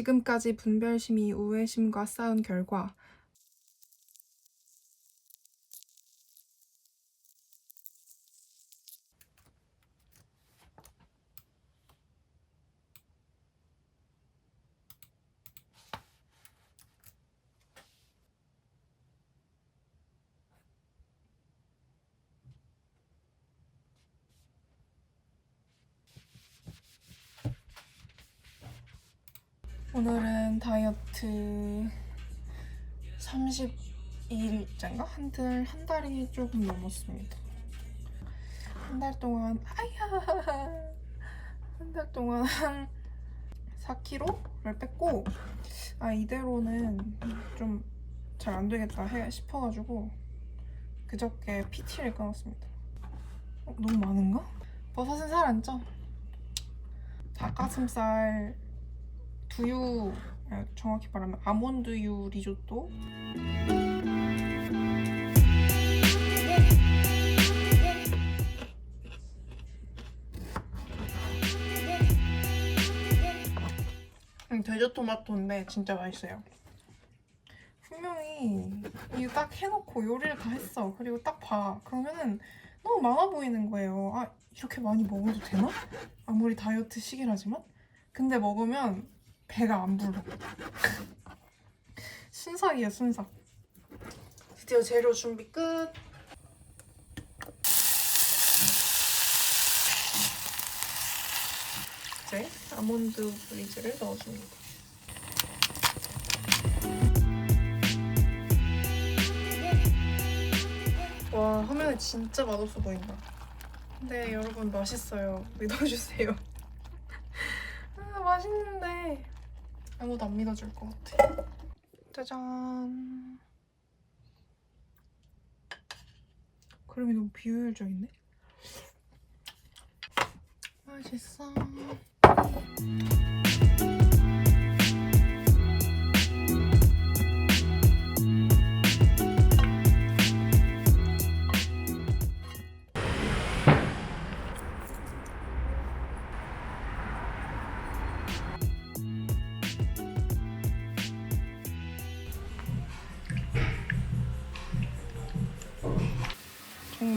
지금까지 분별심이 우회심과 싸운 결과 오늘은 다이어트 32일째인가? 한 달, 한 달이 조금 넘었습니다. 한 달 동안, 아야! 한 달 동안 한 4kg를 뺐고, 아, 이대로는 좀 잘 안 되겠다 해 싶어가지고, 그저께 PT를 끊었습니다. 어, 너무 많은가? 버섯은 살 안 쪄. 닭가슴살 두유 아, 정확히 말하면 아몬드유 리조또? 음, 돼지 토마토인데 진짜 맛있어요. 분명히 이거 딱 해놓고 요리를 다 했어. 그리고 딱 봐. 그러면은 너무 많아 보이는 거예요. 아 이렇게 많이 먹어도 되나? 아무리 다이어트 시기라지만? 근데 먹으면 배가 안 불러. 순삭이야 순삭. 드디어 재료 준비 끝. 이제 아몬드 브리즈를 넣어줍니다. 와 화면에 진짜 맛없어 보인다. 근데 여러분 맛있어요. 믿어주세요. 아 맛있는데 아무도 안 믿어줄 것 같아. 짜잔. 그림이 너무 비효율적인데? 맛있어.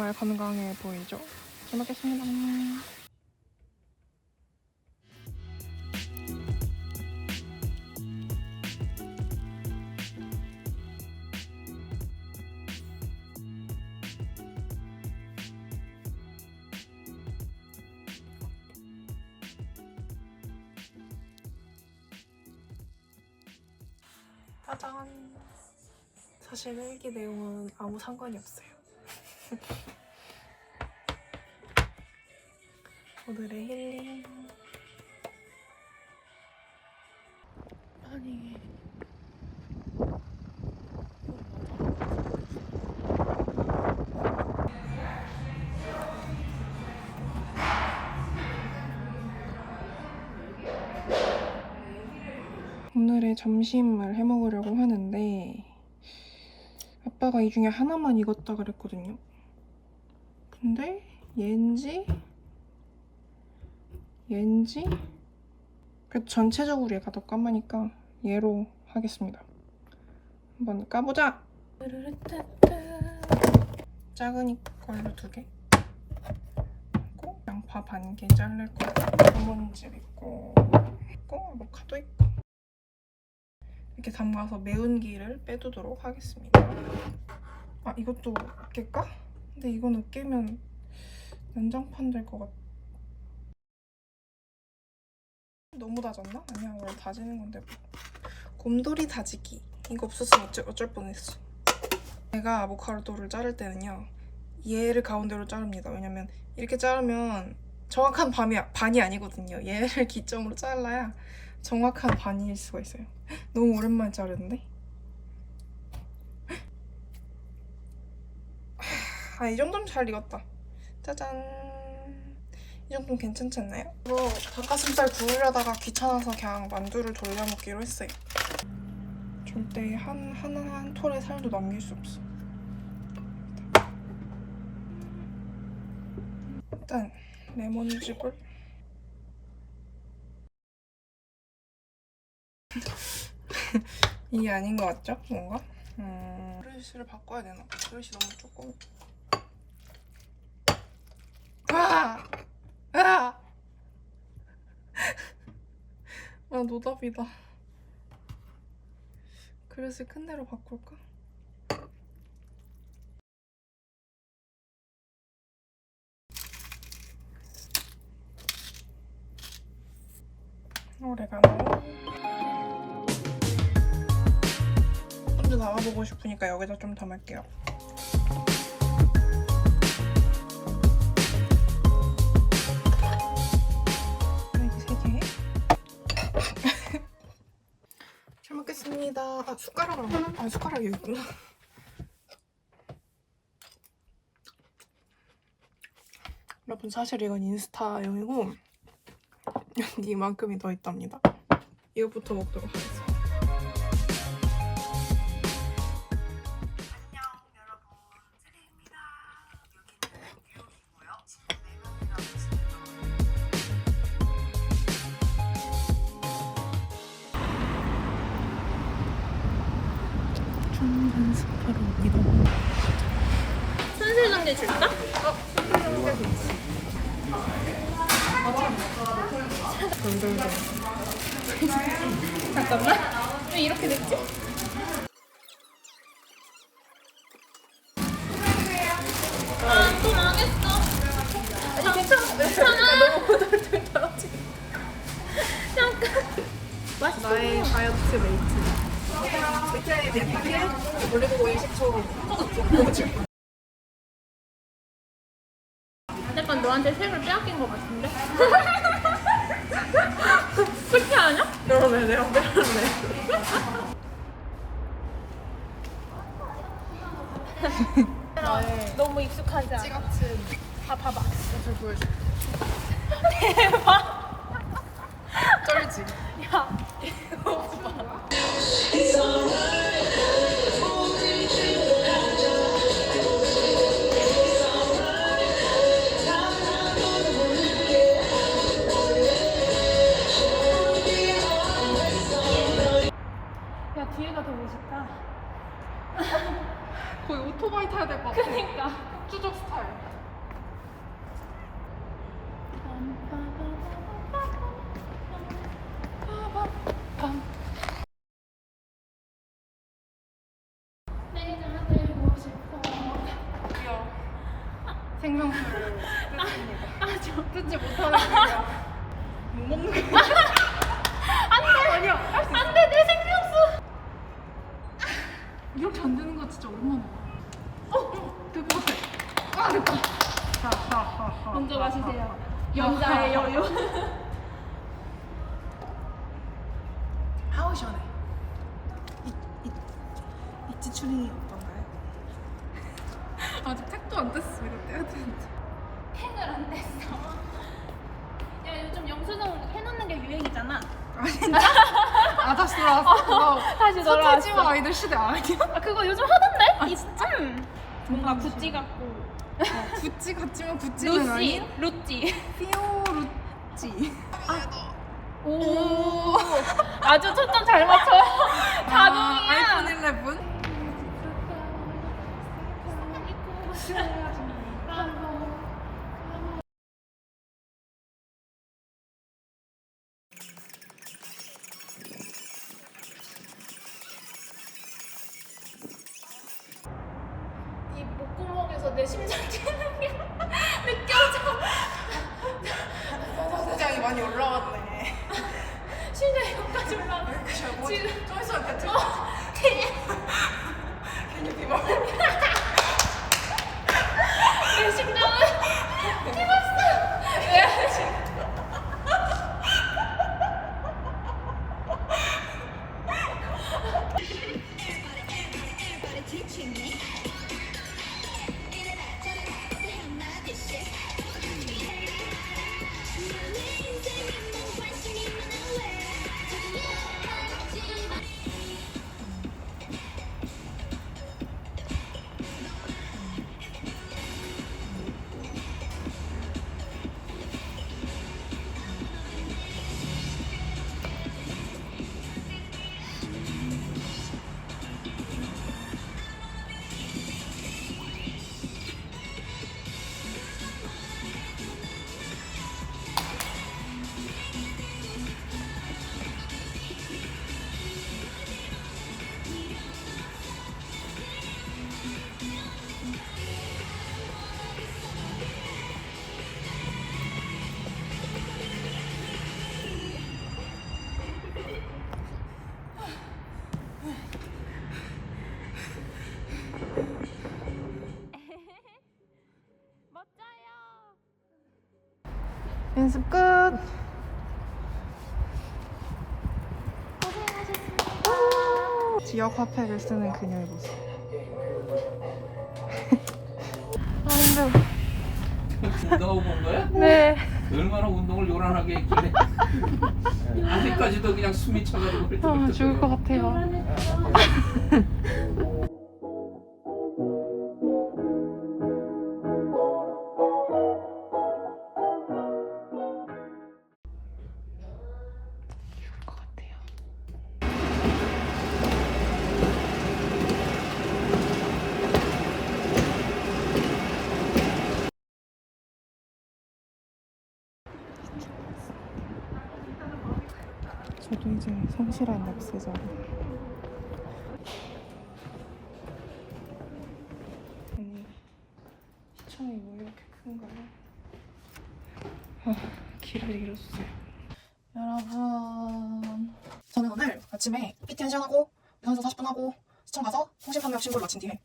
정말 건강해 보이죠? 잘 먹겠습니다. 짜잔. 사실 일기 내용은 아무 상관이 없어요. 오늘의 힐링. 아니. 오늘의 점심을 해 먹으려고 하는데 아빠가 이 중에 하나만 익었다 그랬거든요. 근데 얘인지 얘인지 그 전체적으로 얘가 더 까마니까 얘로 하겠습니다. 한번 까보자. 작은 걸로 두 개. 그리고 양파 반 개 자를 거. 레몬즙 있고, 있고 아보카도 있고. 이렇게 담가서 매운 기를 빼두도록 하겠습니다. 아 이것도 깰까? 근데 이거는 깨면 난장판 될 것 같아. 너무 다졌나? 아니야 원래 다지는 건데 뭐. 곰돌이 다지기 이거 없었으면 어쩔, 어쩔 뻔했어. 제가 아보카도를 자를 때는요 얘를 가운데로 자릅니다. 왜냐면 이렇게 자르면 정확한 반이, 반이 아니거든요. 얘를 기점으로 잘라야 정확한 반일 수가 있어요. 너무 오랜만에 자르는데? 아, 이 정도면 잘 익었다. 짜잔. 이 정도면 괜찮지 않나요? 이거 닭가슴살 구우려다가 귀찮아서 그냥 만두를 돌려 먹기로 했어요. 절대 한, 한, 한 톨의 살도 남길 수 없어. 일단 레몬즙을 이게 아닌 것 같죠? 뭔가? 음... 그릇을 바꿔야 되나? 그릇이 너무 조금 아! 아! 아 노답이다 그릇을 큰 데로 바꿀까? 오레가노 혼자 나와보고 싶으니까 여기다 좀 담을게요 잘 먹겠습니다. 아 숟가락을 아 숟가락이 있구나. 여러분 사실 이건 인스타용이고 이만큼이 더 있답니다. 이것부터 먹도록 하겠습니다. 스파로 이동. 순세정제 줄까? 돌돌돌. 잠깐만. 왜 이렇게 됐지? 익숙하지 않아? 같은 봐, 봐봐. 옷을 보여줘. 대박. 쩔지? 야, 야 뒤에가 더 멋있다. 거의 오토바이 타야 될 것 같아. 그니까. 뜯지 못하는 거야. 못 먹는 거. 안 돼! 아니야, 할수 있어. 안 돼, 내 생명수! 이렇게 안 되는 거 진짜 오랜만에. 어, 될 것 같아. 아, 됐다. 먼저 하, 마시세요. 하, 하, 여유. 하. 아우 시원해. 이, 이, 이 어떤가요? 아이들 시대 아니야? 아, 그거 요즘 하던데? 이 진짜? 뭔가 구찌 같고. 어, 구찌 같지만 구찌는 루찌. 아닌 루찌. 피오 루찌. 오. 아주 초점 잘 맞춰요. 자동이야. 아이폰 11. 연습 끝. 지역 화폐를 쓰는 그녀의 모습. 아 힘들어. 운동하고 본 거야? 네. 얼마나 운동을 요란하게 했길래 아직까지도 그냥 숨이 차가지고 아, 죽을 것 같아요. 저도 이제 성실한 납세자로. 아니 시청이 뭐 이렇게 큰가요? 아, 길을 잃었어요. 여러분. 저는 오늘 아침에 PT 1시간 하고 유산소 40분 하고 시청 가서 성실판매업 신고를 마친 뒤에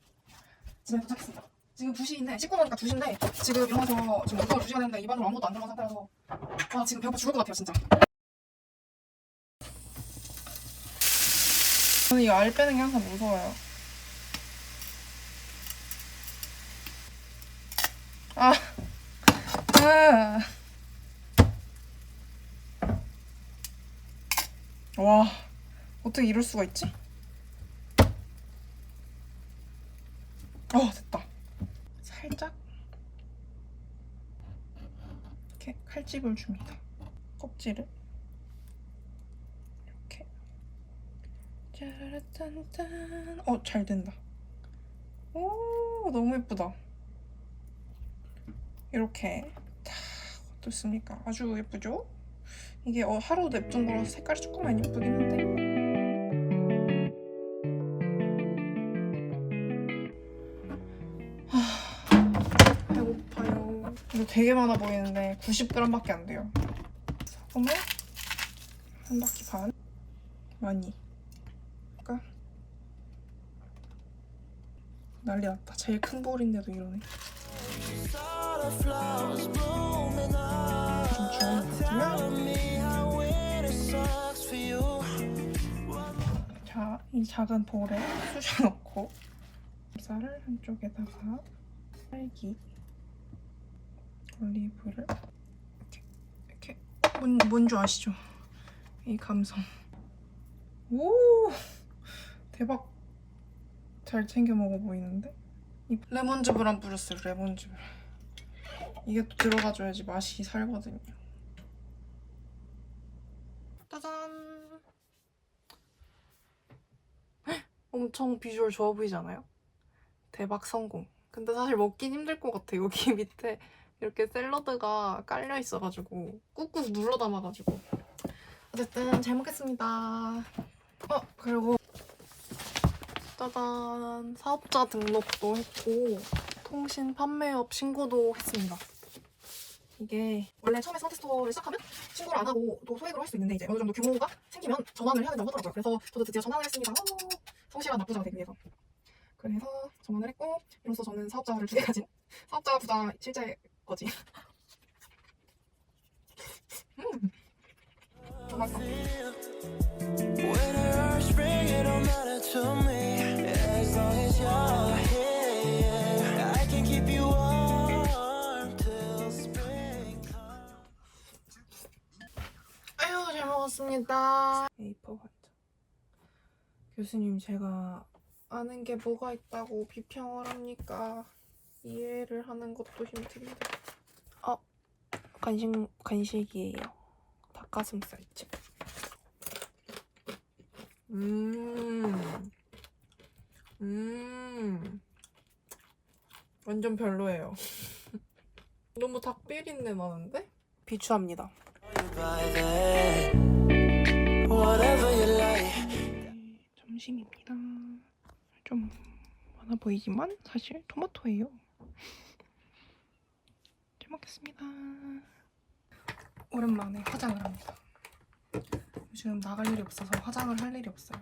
집에 도착했습니다. 지금 2시인데 씻고 나니까 2시인데 지금 일어나서 지금 운동을 2시간 했는데 입안으로 아무것도 안 들어간 상태라서 와 지금 배고파 죽을 것 같아요 진짜 저는 이 알 빼는 게 항상 무서워요. 아, 아. 와, 어떻게 이럴 수가 있지? 어, 됐다. 살짝 이렇게 칼집을 줍니다. 껍질을. 이렇게. 짜라 짠짠. 어, 잘 된다. 오, 너무 예쁘다. 이렇게 딱 어떻습니까? 아주 예쁘죠? 이게 어, 하루 냅둔 거라서 색깔이 조금만 예쁘긴 한데. 하, 배고파요. 이거 되게 많아 보이는데 90g밖에 안 돼요. 소금을 한 바퀴 반 많이. 볼까? 난리 났다. 제일 큰 볼인데도 이러네. 자, 이 작은 볼에 쑤셔 넣고 쌀을 한쪽에다가 딸기 올리브를 이렇게 이렇게 뭔, 뭔줄 아시죠? 이 감성 오 대박 잘 챙겨 먹어 보이는데? 이 레몬즙을 안 뿌렸어요 레몬즙을. 이게 또 들어가줘야지 맛이 살거든요. 짜잔. 헉, 엄청 비주얼 좋아 보이지 않아요? 대박 성공. 근데 사실 먹긴 힘들 것 같아 여기 밑에. 이렇게 샐러드가 깔려 있어가지고 꾹꾹 눌러 담아가지고. 어쨌든 잘 먹겠습니다. 어 그리고 짜잔 사업자 등록도 했고 통신 판매업 신고도 했습니다. 이게 원래 처음에 선테스토어를 시작하면 신고를 안 하고 또 소액으로 할 수 있는데 이제 어느 정도 규모가 생기면 전환을 해야 된다고 하더라고요. 그래서 저도 드디어 전환을 했습니다. 어, 성실한 납부자가 되기 위해서. 그래서 전환을 했고 이로써 저는 사업자를 두 개 가진 사업자 부자 실제 거지. 음. 맛있어 아유 잘 먹었습니다. A4 환자. 교수님 제가 아는 게 뭐가 있다고 비평을 합니까? 이해를 하는 것도 힘듭니다. 어 간식 간식이에요. 닭가슴살 집. 음. 음. 완전 별로예요. 너무 닭비린내 나는데? 비추합니다. 네, 점심입니다. 좀 많아 보이지만 사실 토마토예요. 잘 먹겠습니다. 오랜만에 화장을 합니다. 요즘 나갈 일이 없어서 화장을 할 일이 없어요.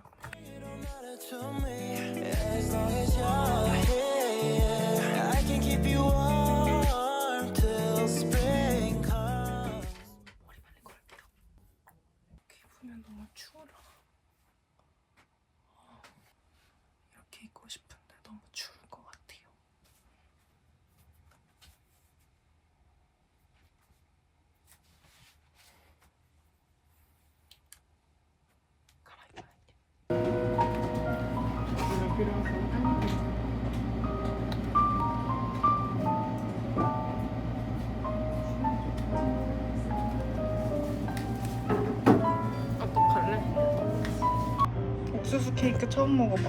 케이크 처음 먹어봐.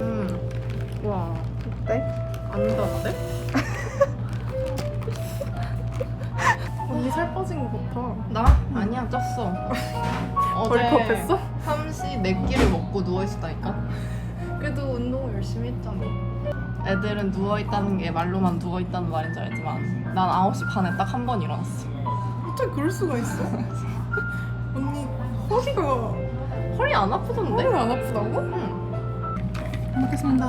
음. 와, 어때? 안 단데? 언니 살 빠진 거 같아. 나? 아니야, 쪘어. 어제 벌컥 했어? 삼시 네 끼를 먹고 누워있었다니까? 그래도 운동을 열심히 했잖아. 애들은 누워있다는 게 말로만 누워있다는 말인 줄 알지만 난 9시 반에 딱 한 번 일어났어. 어떻게 그럴 수가 있어? 언니 허리가 허리 안 아프던데? 허리가 안 아프다고? 응. 잘 먹겠습니다.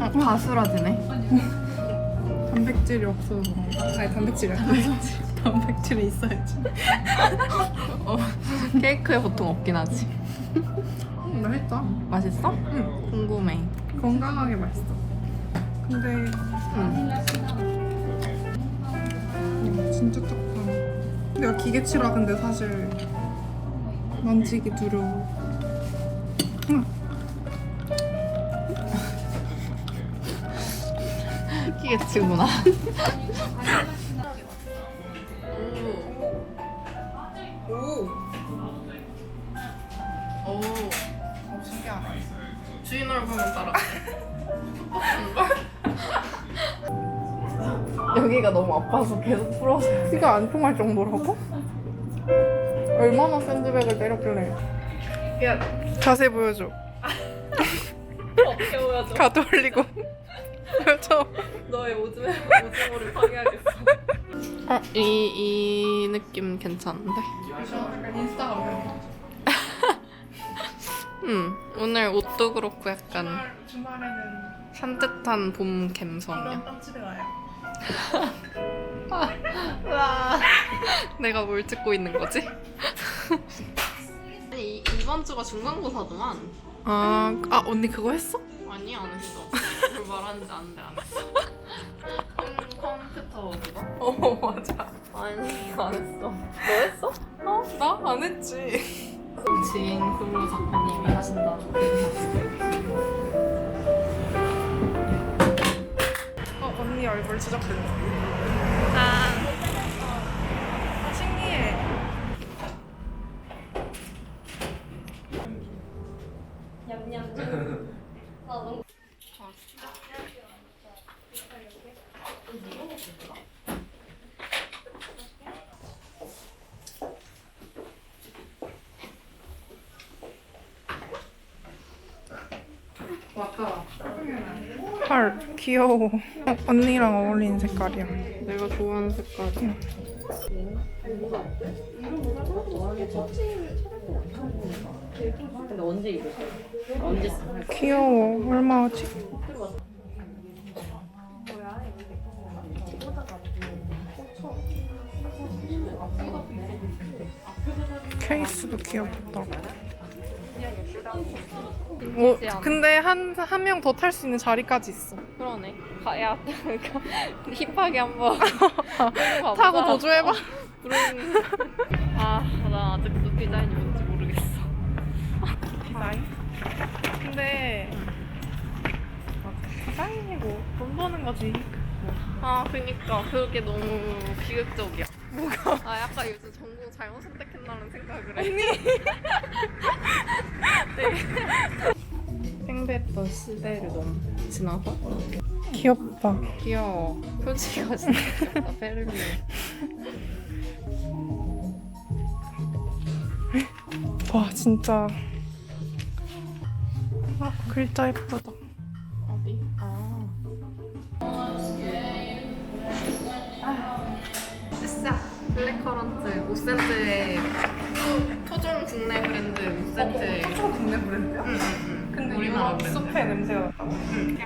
아, 바스라지네. 단백질이 없어서? 아니 단백질이 아니지. 단백질이 있어야지. 케이크에 보통 없긴 하지. 음, 맛있다. 맛있어? 응. 궁금해. 건강하게 맛있어. 근데 응. 음, 진짜 딱하 내가 기계치라 근데 사실 만지기 두려워. 오. 오. 어, 신기하다. 주인 얼굴만 따라. 여기가 너무 아파서 계속 풀어서. 피가 안 통할 정도라고? 얼마나 샌드백을 때렸길래? 야, 자세 보여줘. 어떻게 보여줘? 가도 올리고. 보여줘. 너의 오즈메 오즈모를 파괴하겠어. 어, 이, 이 느낌 괜찮은데? 약간 인스타가 음, 오늘 옷도 그렇고 약간 주말, 주말에는 산뜻한 봄 감성이야. 이런 빵집에 가요. 내가 뭘 찍고 있는 거지? 아니, 이, 이번 주가 중간고사더만. 아, 아 언니 그거 했어? 아니, 안 했어. 뭘 말하는지 아는데 안 했어. 컴, 컴퓨터 그거? 어 맞아. 아니, 안 했어. 너 했어? 어? 나 안 했지. 그 지인 클로 작가님이 하신다고. 어 언니 얼굴 지적된다. 아, 아 신기해. 왔다. 헐 귀여워. 어, 언니랑 어울리는 색깔이야. 내가 좋아하는 색깔이야. 근데 언제 언제? 귀여워. 얼마지? 케이스도 귀엽다. 뭐 근데 한 한 명 더 탈 수 있는 자리까지 있어. 그러네. 가 야 그러니까 힙하게 한번 타고 도주해봐. 부르는. 아, 나 아직도 디자인이 뭔지 모르겠어. 디자인? 근데 디자인이고 돈 버는 거지. 아, 그니까 그렇게 너무 비극적이야. 뭐가? 아, 약간 요즘 전공 잘못 선택했나는 생각을 해. 언니. 팽배했던 시대를 너무 지나서 귀엽다. 귀여워. 표지가 진짜 귀엽다. 베를린. 와 진짜. 아 글자 예쁘다. 어디? 아. 시작. 블랙커런트 5센트에 토종 국내 브랜드 5센트에 좀 국내 브랜드야? 근 데 우리나라 이거 브랜드. 숲의 냄새가 났다. 약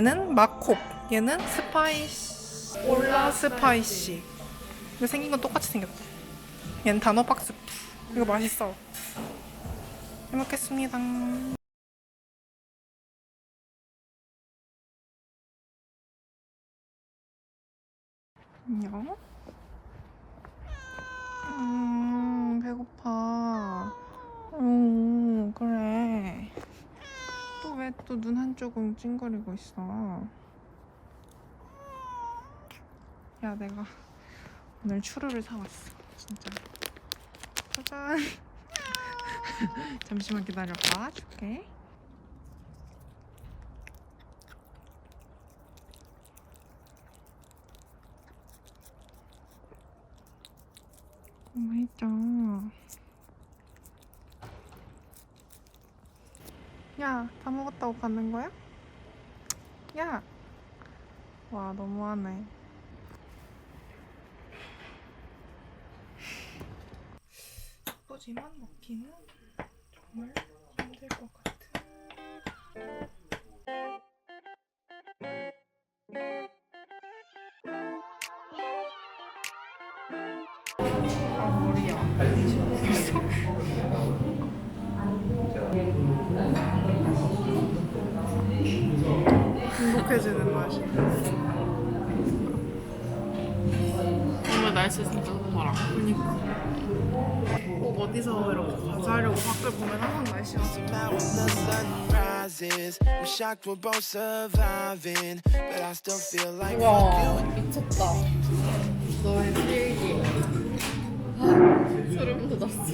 얘는 마콥. 얘는 스파이시. 올라 스파이시. 근데 생긴 건 똑같이 생겼다. 얘는 단호 박스. 이거 맛있어. 잘 먹겠습니다. 안녕. 음, 배고파. 음, 그래. 또 왜 또 눈 한쪽은 찡그리고 있어? 야, 내가 오늘 추루를 사왔어. 진짜. 짜잔. 잠시만 기다려봐. 줄게. 너무 맛있죠? 야, 다 먹었다고 가는 거야? 야! 와, 너무하네. 예쁘지만 먹기는 정말 힘들 것 같아. 아, 머리야. 행복해지는 맛이. 오늘 날씨 진짜 좋더라. 그니까. 꼭 어디서 이렇게 과자하려고 밖을 보면 항상 날씨가 좋아. Now when the sun rises, I'm shocked we're both surviving, but I still feel like fuck you. 미쳤다. 너의. 소름 돋았어.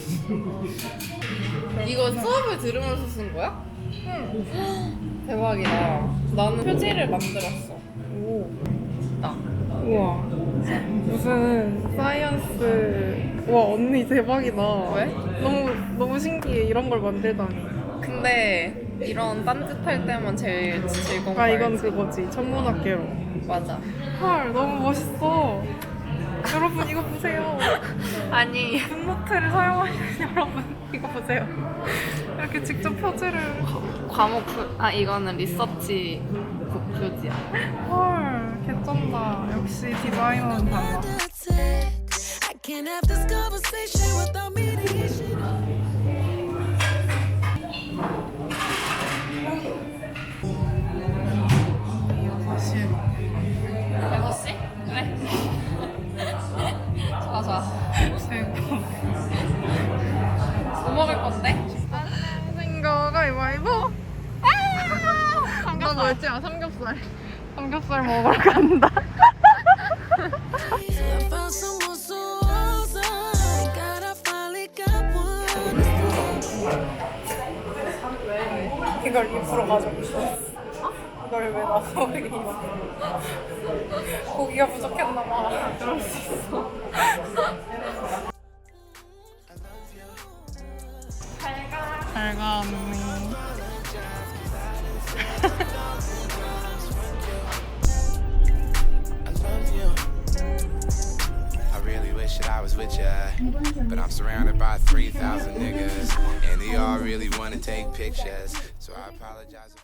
이거 수업을 들으면서 쓴 거야? 응. 대박이다. 나는 표지를 만들었어. 오. 나. 우와. 무슨 사이언스. 와, 언니 대박이다. 왜? 너무, 너무 신기해. 이런 걸 만들다니. 근데 이런 딴짓할 때만 제일 즐거운 거 아, 이건 알지? 그거지. 천문학계로. 맞아. 헐, 너무 멋있어. 여러분, 이거 보세요. 아니 붓노트를 사용하시는 여러분, 이거 보세요. 이렇게 직접 표지를. 과목 표, 아 이거는 리서치 그 표지야. 헐, 개쩐다. 역시 디자이너는 달라. That's it. I can't have this conversation without mediation. 나 뭐였지? 아, 삼겹살. 삼겹살 먹으러 간다. 이걸 입으로 가지고 있었어. 이걸 왜 나서 입어? 고기가 부족했나 봐. 그럴 수 있어. 잘 가, 언니. That I was with ya, but I'm surrounded by 3,000 niggas, and they all really wanna take pictures. So I apologize.